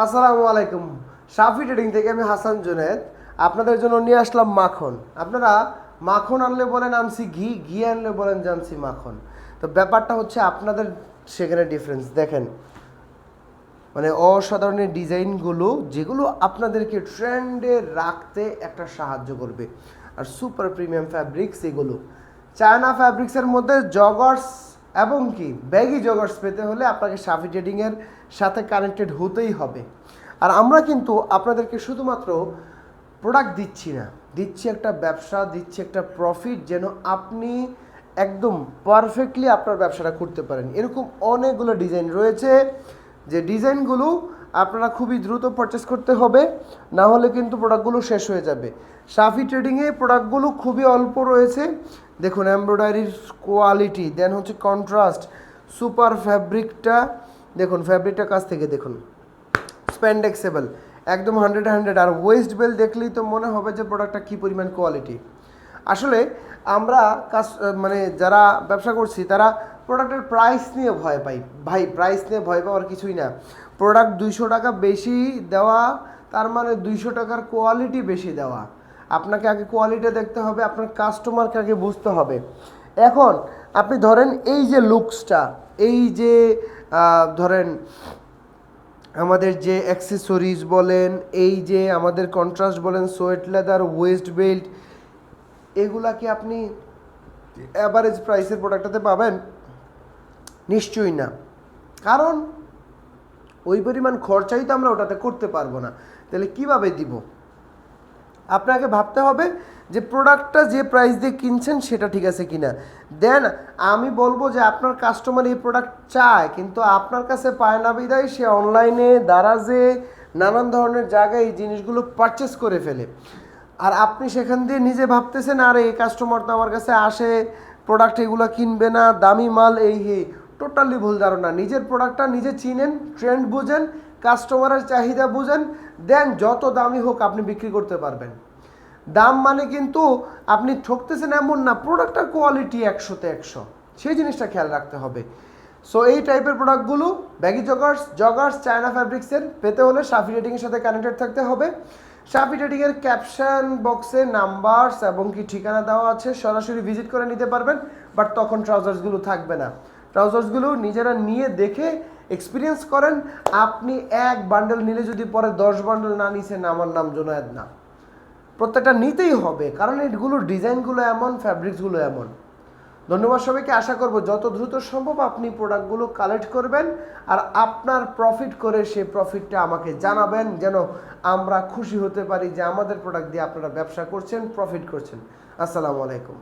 আসসালামু আলাইকুম। সাফি ট্রেডিং থেকে আমি হাসান জুনেদ। আপনাদের জন্য নিয়ে আসলাম মাখন। আপনারা মাখন আনলে বলেন আনছি ঘি ঘি আনলে বলেন জানছি মাখন। তো ব্যাপারটা হচ্ছে আপনাদের সেখানে ডিফারেন্স দেখেন মানে অসাধারণের ডিজাইনগুলো, যেগুলো আপনাদেরকে ট্রেন্ডে রাখতে একটা সাহায্য করবে। আর সুপার প্রিমিয়াম ফ্যাব্রিক্স এগুলো। চায়না ফ্যাব্রিক্সের মধ্যে জগার্স এবং কি, ব্যাগি জগার্স পেতে হলে আপনাকে সাফি ট্রেডিংয়ের সাথে কানেক্টেড হতেই হবে। আর আমরা কিন্তু আপনাদেরকে শুধুমাত্র প্রোডাক্ট দিচ্ছি না, দিচ্ছি একটা ব্যবসা, দিচ্ছি একটা প্রফিট যেন আপনি একদম পারফেক্টলি আপনার ব্যবসাটা করতে পারেন। এরকম অনেকগুলো ডিজাইন রয়েছে। যে ডিজাইনগুলো আপনারা খুবই দ্রুত পারচেস করতে হবে, না হলে কিন্তু প্রোডাক্টগুলো শেষ হয়ে যাবে। সাফি ট্রেডিংয়ে প্রোডাক্টগুলো খুবই অল্প রয়েছে। দেখুন এমব্রয়ডারির কোয়ালিটি দেন হচ্ছে কন্ট্রাস্ট সুপার ফ্যাব্রিকটা দেখুন ফ্যাব্রিকটা কাছ থেকে দেখুন। স্প্যান্ডেক্সেবল একদম হান্ড্রেড হান্ড্রেড আর ওয়েস্ট বেল দেখলেই তো মনে হবে যে প্রোডাক্টটা কী পরিমাণ কোয়ালিটি আসলে আমরা কাজ মানে যারা ব্যবসা করছি, তারা প্রোডাক্টের প্রাইস নিয়ে ভয় পাই। ভাই প্রাইস নিয়ে ভয় পাওয়ার কিছুই না। প্রোডাক্ট দুইশো টাকা বেশি দেওয়া, তার মানে দুইশো টাকার কোয়ালিটি বেশি দেওয়া। আপনাকে আগে কোয়ালিটি দেখতে হবে, আপনার কাস্টমারকে আগে বুঝতে হবে। এখন আপনি ধরেন এই যে লুকসটা এই যে ধরেন আমাদের যে অ্যাক্সেসরিজ বলেন, এই যে আমাদের কন্ট্রাস্ট বলেন সোয়েট লেদার ওয়েস্ট বেল্ট এগুলা কি আপনি অ্যাভারেজ প্রাইসের প্রোডাক্টটাতে পাবেন? নিশ্চয়ই না। কারণ ওই পরিমাণ খরচাই তো আমরা ওটাতে করতে পারব না। তাহলে কীভাবে দিব? আপনাকে ভাবতে হবে যে প্রোডাক্টটা যে প্রাইস দিয়ে কিনছেন সেটা ঠিক আছে কিনা। দেন আমি বলব যে আপনার কাস্টমার এই প্রোডাক্ট চায়, কিন্তু আপনার কাছে পায় না বিদায়, সে অনলাইনে দারাজে, নানান ধরনের জায়গায় এই জিনিসগুলো পারচেস করে ফেলে। আর আপনি সেখান দিয়ে নিজে ভাবতেছেন, আর, এই কাস্টমার তো আমার কাছে আসে প্রোডাক্ট এগুলো কিনবে না, দামি মাল, এই, হে। টোটালি ভুল ধারণা। নিজের প্রোডাক্টটা নিজে চিনেন ট্রেন্ড বুঝেন কাস্টমারের চাহিদা বুঝেন দেন যত দামি হোক আপনি বিক্রি করতে পারবেন। দাম মানে কিন্তু আপনি ঠকতেছেন এমন না প্রোডাক্টটার কোয়ালিটি একশোতে একশো। সেই জিনিসটা খেয়াল রাখতে হবে। সো এই টাইপের প্রোডাক্টগুলো ব্যাগি জগার্স জগার্স, চায়না ফ্যাব্রিক্সের পেতে হলে সাফি রেটিংয়ের সাথে কানেক্টেড থাকতে হবে। সাফি রেটিংয়ের ক্যাপশন বক্সে নাম্বারস এবং কি ঠিকানা দেওয়া আছে সরাসরি ভিজিট করে নিতে পারবেন বাট তখন ট্রাউজার্সগুলো থাকবে না। ট্রাউজার্সগুলো নিজেরা নিয়ে দেখে এক্সপিরিয়েন্স করেন। আপনি এক বান্ডেল নিলে যদি পরে দশ বান্ডেল না নিছেন, আমার নাম জোনায়েদ না। প্রত্যেকটা নিতেই হবে, কারণ এগুলোর ডিজাইনগুলো এমন ফ্যাব্রিক্সগুলো এমন। ধন্যবাদ সবাইকে। আশা করব যত দ্রুত সম্ভব আপনি প্রোডাক্টগুলো কালেক্ট করবেন আর আপনার প্রফিট করে সেই প্রফিটটা আমাকে জানাবেন যেন আমরা খুশি হতে পারি যে আমাদের প্রোডাক্ট দিয়ে আপনারা ব্যবসা করছেন প্রফিট করছেন। আসসালামু আলাইকুম।